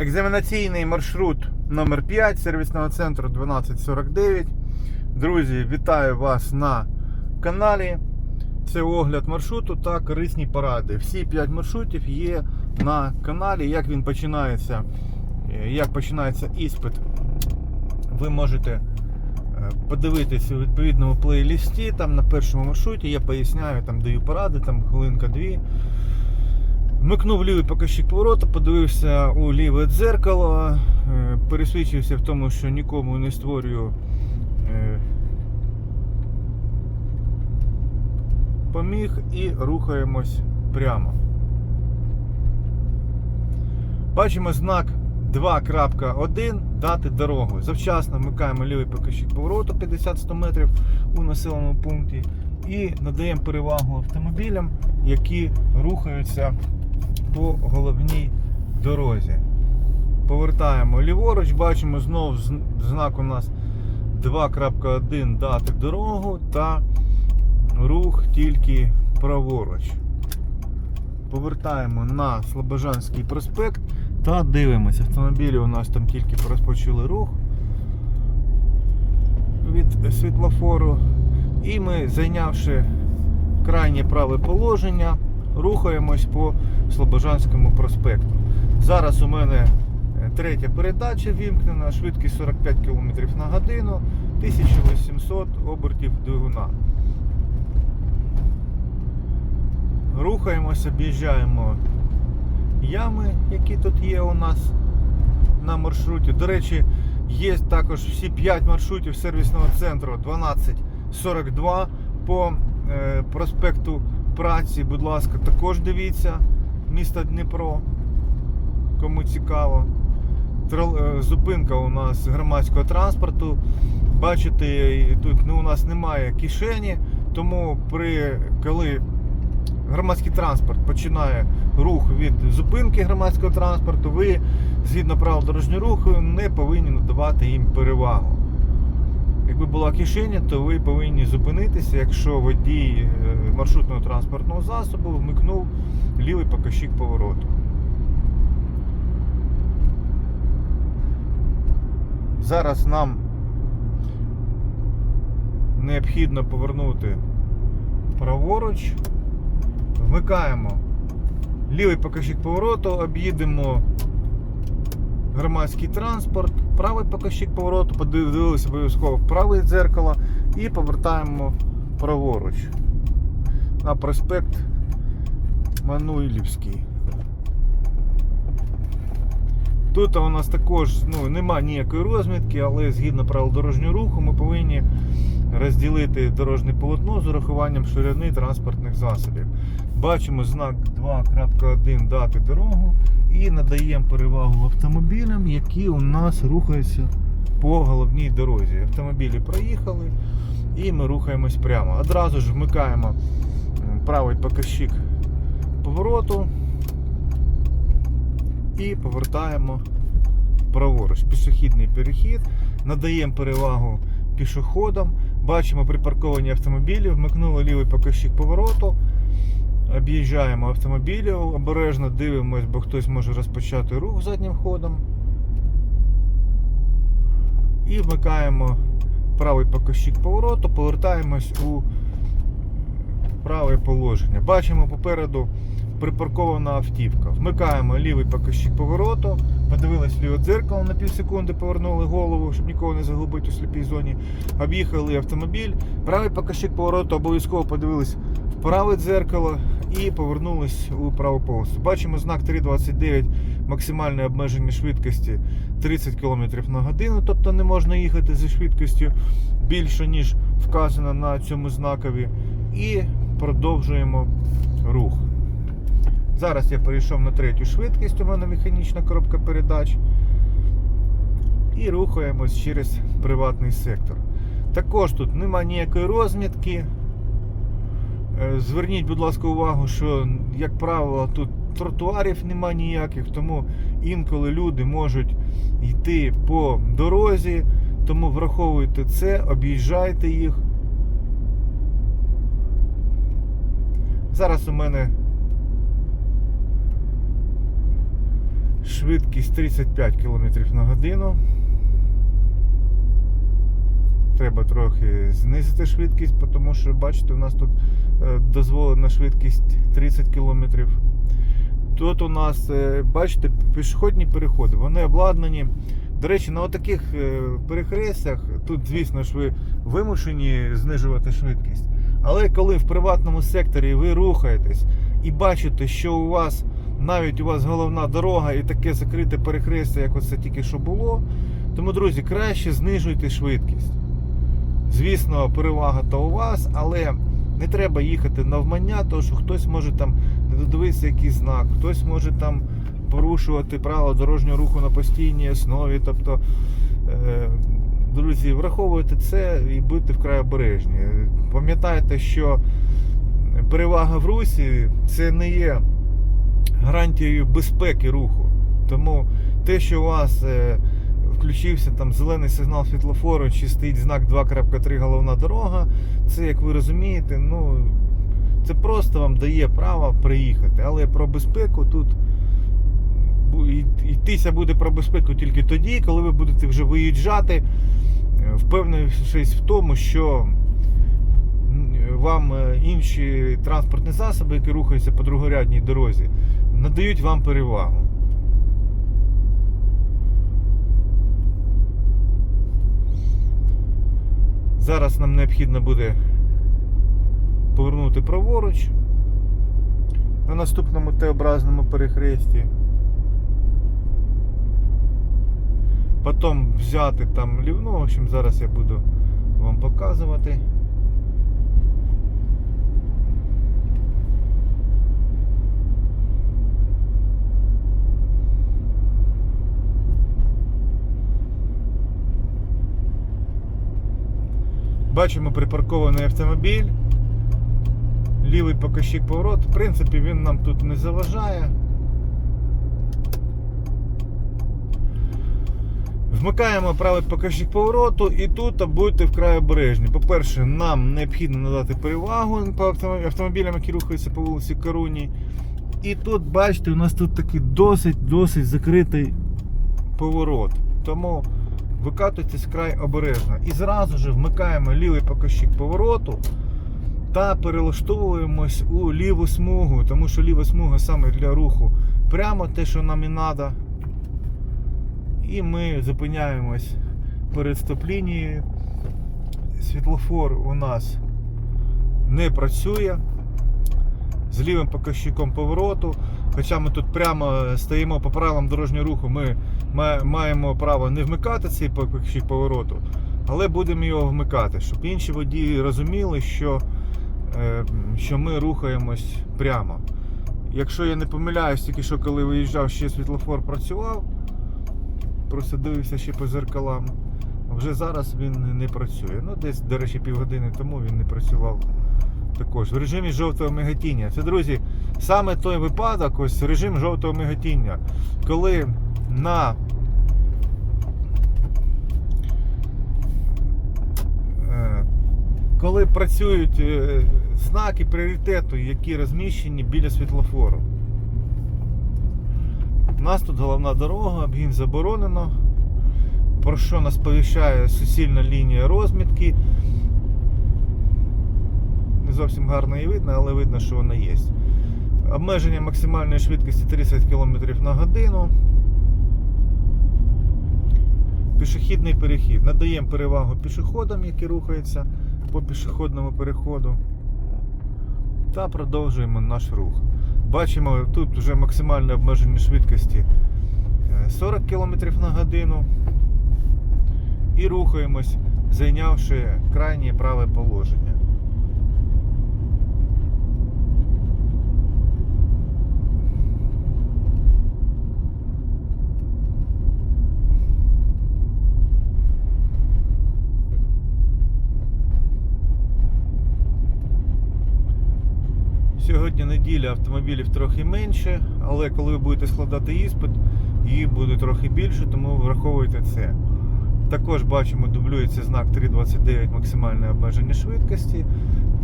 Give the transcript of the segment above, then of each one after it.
Екзаменаційний маршрут номер 5 сервісного центру 1249. Друзі, вітаю вас на каналі. Це огляд маршруту та корисні поради. Всі 5 маршрутів є на каналі. Як він починається, е, як починається іспит, ви можете е, подивитися у відповідному плейлісті. Там на першому маршруті я поясняю, там даю поради, там хвилинка-дві. Вмикнув лівий показчик поворота, подивився у ліве дзеркало, е, пересвідчився в тому, що нікому не створюю е, поміг і рухаємось прямо. Бачимо знак 2.1 дати дорогу. Завчасно вмикаємо лівий показчик повороту 50-100 метрів у населеному пункті і надаємо перевагу автомобілям, які рухаються по головній дорозі. Повертаємо ліворуч, бачимо знову зн- знак у нас 2.1 дати дорогу та рух тільки праворуч. Повертаємо на Слобожанський проспект та дивимося. Автомобілі у нас там тільки розпочали рух від світлофору. І ми, зайнявши крайнє праве положення, рухаємось по Слобожанському проспекту. Зараз у мене е, третя передача вімкнена, швидкість 45 км на годину, 1800 обертів двигуна. Рухаємося, об'їжджаємо ями, які тут є у нас на маршруті. До речі, є також всі 5 маршрутів сервісного центру 1242 по е, проспекту Праці. Будь ласка, також дивіться місто Дніпро. Кому цікаво. Е, Зупинка у нас громадського транспорту. Бачите, тут ну, у нас немає кишені, тому при коли громадський транспорт починає рух від зупинки громадського транспорту, ви згідно правил дорожнього руху не повинні надавати їм перевагу. Якби була кишеня, то ви повинні зупинитися, якщо водій е, маршрутного транспортного засобу вмикнув лівий показчик повороту. Зараз нам необхідно повернути праворуч. Вмикаємо лівий показчик повороту, об'їдемо громадський транспорт, правий показчик повороту, подивилися обов'язково в праве дзеркало і повертаємо праворуч на проспект Мануйлівський. Тут у нас також ну, немає ніякої розмітки, але згідно правил дорожнього руху ми повинні розділити дорожнє полотно з урахуванням ширини транспортних засобів. Бачимо знак 2.1 дати дорогу і надаємо перевагу автомобілям, які у нас рухаються по головній дорозі. Автомобілі проїхали і ми рухаємось прямо. Одразу ж вмикаємо правий показчик повороту і повертаємо праворуч. Пішохідний перехід, надаємо перевагу пішоходам. Бачимо припарковані автомобілі, вмикнули лівий показчик повороту. Об'їжджаємо автомобілі, обережно дивимось, бо хтось може розпочати рух заднім ходом. І вмикаємо правий показчик повороту, повертаємось у праве положення. Бачимо попереду припаркована автівка. Вмикаємо лівий показчик повороту, подивились ліве дзеркало на пів секунди, повернули голову, щоб нікого не загубити у сліпій зоні. Об'їхали автомобіль. Правий показчик повороту обов'язково подивились праве дзеркало і повернулись у праву полосу. Бачимо знак 3.29, максимальне обмеження швидкості 30 км на годину, тобто не можна їхати зі швидкістю більше, ніж вказано на цьому знакові. І продовжуємо рух. Зараз я перейшов на третю швидкість, у мене механічна коробка передач. І рухаємось через приватний сектор. Також тут нема ніякої розмітки. Е, Зверніть, будь ласка, увагу, що, як правило, тут тротуарів нема ніяких, тому інколи люди можуть йти по дорозі, тому враховуйте це, об'їжджайте їх. Зараз у мене Швидкість 35 км на годину. Треба трохи знизити швидкість, тому що, бачите, у нас тут е, дозволена швидкість 30 км. Тут у нас, е, бачите, пішохідні переходи, вони обладнані. До речі, на таких перехрестях, тут, звісно ж, ви вимушені знижувати швидкість. Але коли в приватному секторі ви рухаєтесь і бачите, що у вас навіть у вас головна дорога і таке закрите перехрестя, як оце тільки що було, тому, друзі, краще знижуйте швидкість. Звісно, перевага то у вас, але не треба їхати навмання, тому що хтось може там не додивитися якийсь знак, хтось може там порушувати правила дорожнього руху на постійній основі. Тобто, е, друзі, враховуйте це і будьте вкрай обережні. Пам'ятайте, що перевага в русі це не є гарантією безпеки руху. Тому те, що у вас е, включився там зелений сигнал світлофору чи стоїть знак 2.3 головна дорога, це, як ви розумієте, ну це просто вам дає право приїхати. Але про безпеку тут йтися буде про безпеку тільки тоді, коли ви будете вже виїжджати, впевнившись в тому, що вам е, інші транспортні засоби, які рухаються по другорядній дорозі, надають вам перевагу. Зараз нам необхідно буде повернути праворуч на наступному Т-образному перехресті. Потім взяти там лів- ну, в общем, зараз я буду вам показувати. Бачимо припаркований автомобіль. Лівий покажчик поворот. В принципі, він нам тут не заважає. Вмикаємо правий покажчик повороту і тут будьте вкрай обережні. По-перше, нам необхідно надати перевагу по автомобілям, які рухаються по вулиці Коруні. І тут, бачите, у нас тут такий досить-досить закритий поворот. Тому викатуйтесь вкрай обережно. І зразу ж вмикаємо лівий покажчик повороту та перелаштовуємось у ліву смугу, тому що ліва смуга саме для руху прямо те, що нам і треба. І ми зупиняємось перед стоп-лінією. Світлофор у нас не працює з лівим показчиком повороту. Хоча ми тут прямо стоїмо по правилам дорожнього руху, ми маємо право не вмикати цей показчик повороту, але будемо його вмикати, щоб інші водії розуміли, що, е, що ми рухаємось прямо. Якщо я не помиляюсь, тільки що коли виїжджав, ще світлофор працював, просто дивився ще по зеркалам. Вже зараз він не працює. Ну, десь, до речі, півгодини тому він не працював також. В режимі жовтого миготіння. Це, друзі, саме той випадок, ось режим жовтого миготіння, коли на е, коли працюють е, знаки пріоритету, які розміщені біля світлофору. У нас тут головна дорога, обгін заборонено. Про що нас повіщає суцільна лінія розмітки. Зовсім гарно її видно, але видно, що вона є. Обмеження максимальної швидкості 30 км на годину. Пішохідний перехід. Надаємо перевагу пішоходам, які рухаються по пішохідному переходу. Та продовжуємо наш рух. Бачимо, тут вже максимальне обмеження швидкості е, 40 км на годину. І рухаємось, зайнявши крайнє праве положення. Сьогодні неділя автомобілів трохи менше, але коли ви будете складати іспит, їх буде трохи більше, тому враховуйте це. Також бачимо, дублюється знак 329 максимальне обмеження швидкості.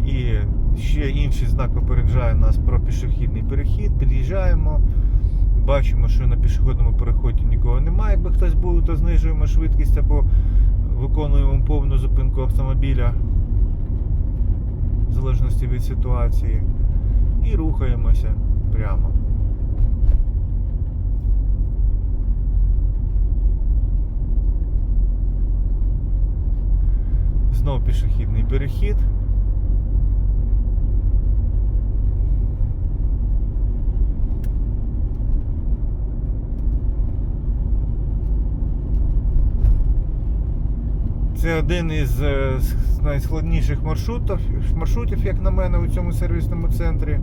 І ще інший знак попереджає нас про пішохідний перехід. Під'їжджаємо. бачимо, що на пішохідному переході нікого немає. Якби хтось був, то знижуємо швидкість або виконуємо повну зупинку автомобіля в залежності від ситуації. І рухаємося прямо. Знов пішохідний перехід. Це один із е, найскладніших маршрутів, маршрутів, як на мене, у цьому сервісному центрі.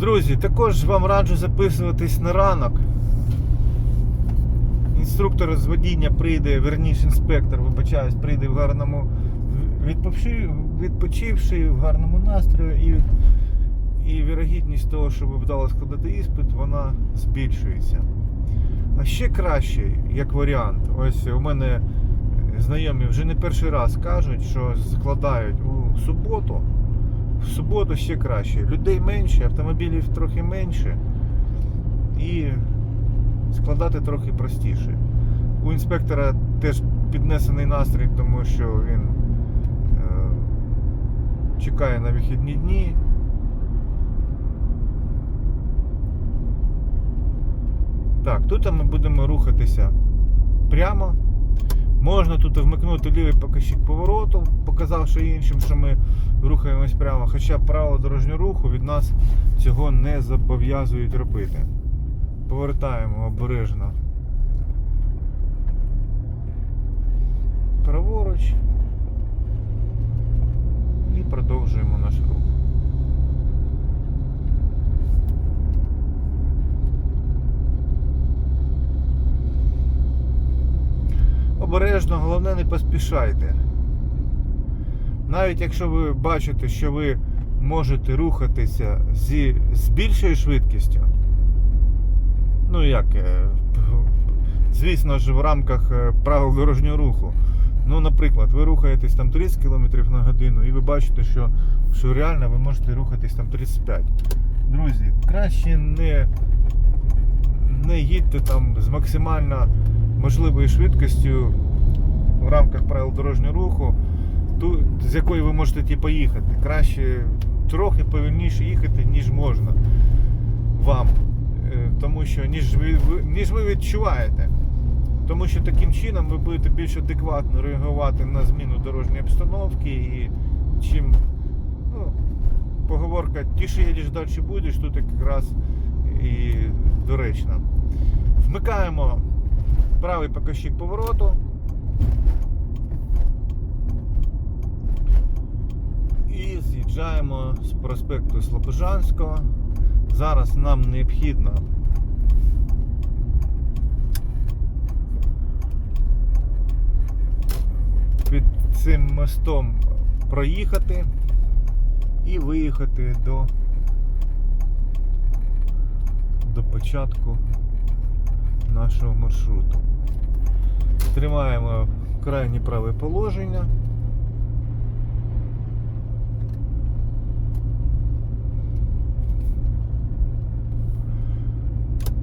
Друзі, також вам раджу записуватись на ранок. Інструктор з водіння прийде, верніше інспектор, вибачаюсь, прийде в гарному відпочив, відпочивши в гарному настрої і, і вірогідність того, що ви вдало складати іспит, вона збільшується. А ще краще, як варіант, ось у мене знайомі вже не перший раз кажуть, що складають у суботу. В суботу ще краще. Людей менше, автомобілів трохи менше. І складати трохи простіше. У інспектора теж піднесений настрій, тому що він чекає на вихідні дні. Так, тут ми будемо рухатися прямо. Можна тут вмикнути лівий покажчик повороту, показавши іншим, що ми рухаємось прямо. Хоча правила дорожнього руху від нас цього не зобов'язують робити. Повертаємо обережно. Праворуч. І продовжуємо наш рух. Обережно, головне не поспішайте. Навіть якщо ви бачите, що ви можете рухатися зі, з більшою швидкістю, ну як, е, звісно ж, в рамках е, правил дорожнього руху. Ну, наприклад, ви рухаєтесь там 30 км на годину і ви бачите, що, що реально ви можете рухатись там 35. Друзі, краще не, не їдьте там з максимально можливою швидкістю в рамках правил дорожнього руху, ту, з якої ви можете ті, поїхати. Краще трохи повільніше їхати, ніж можна вам. Е, Тому що ніж ви, ніж ви відчуваєте. Тому що таким чином ви будете більш адекватно реагувати на зміну дорожньої обстановки і чим ну, поговорка тіше їдеш, далі будеш, тут якраз і доречно. Вмикаємо правий покажчик повороту. І з'їжджаємо з проспекту Слобожанського. Зараз нам необхідно під цим мостом проїхати і виїхати до, до початку нашого маршруту. Тримаємо крайнє праве положення.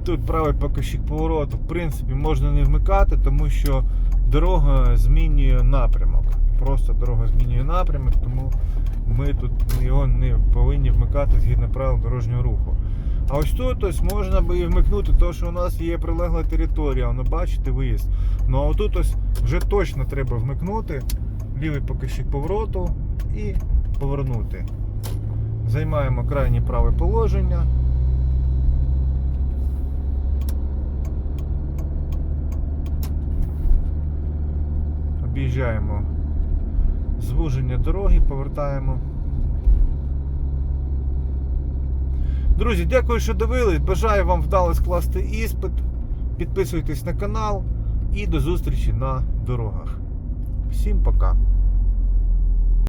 Тут правий покажчик повороту, в принципі, можна не вмикати, тому що дорога змінює напрямок. Просто дорога змінює напрямок, тому ми тут його не повинні вмикати згідно правил дорожнього руху. А ось тут ось можна би і вмикнути, тому що у нас є прилегла територія, воно бачите виїзд. Ну а отут ось вже точно треба вмикнути лівий покажчик повороту і повернути. Займаємо крайнє праве положення. Об'їжджаємо звуження дороги, повертаємо. Друзі, дякую, що дивились. Бажаю вам вдало скласти іспит. Підписуйтесь на канал і до зустрічі на дорогах. Всім пока!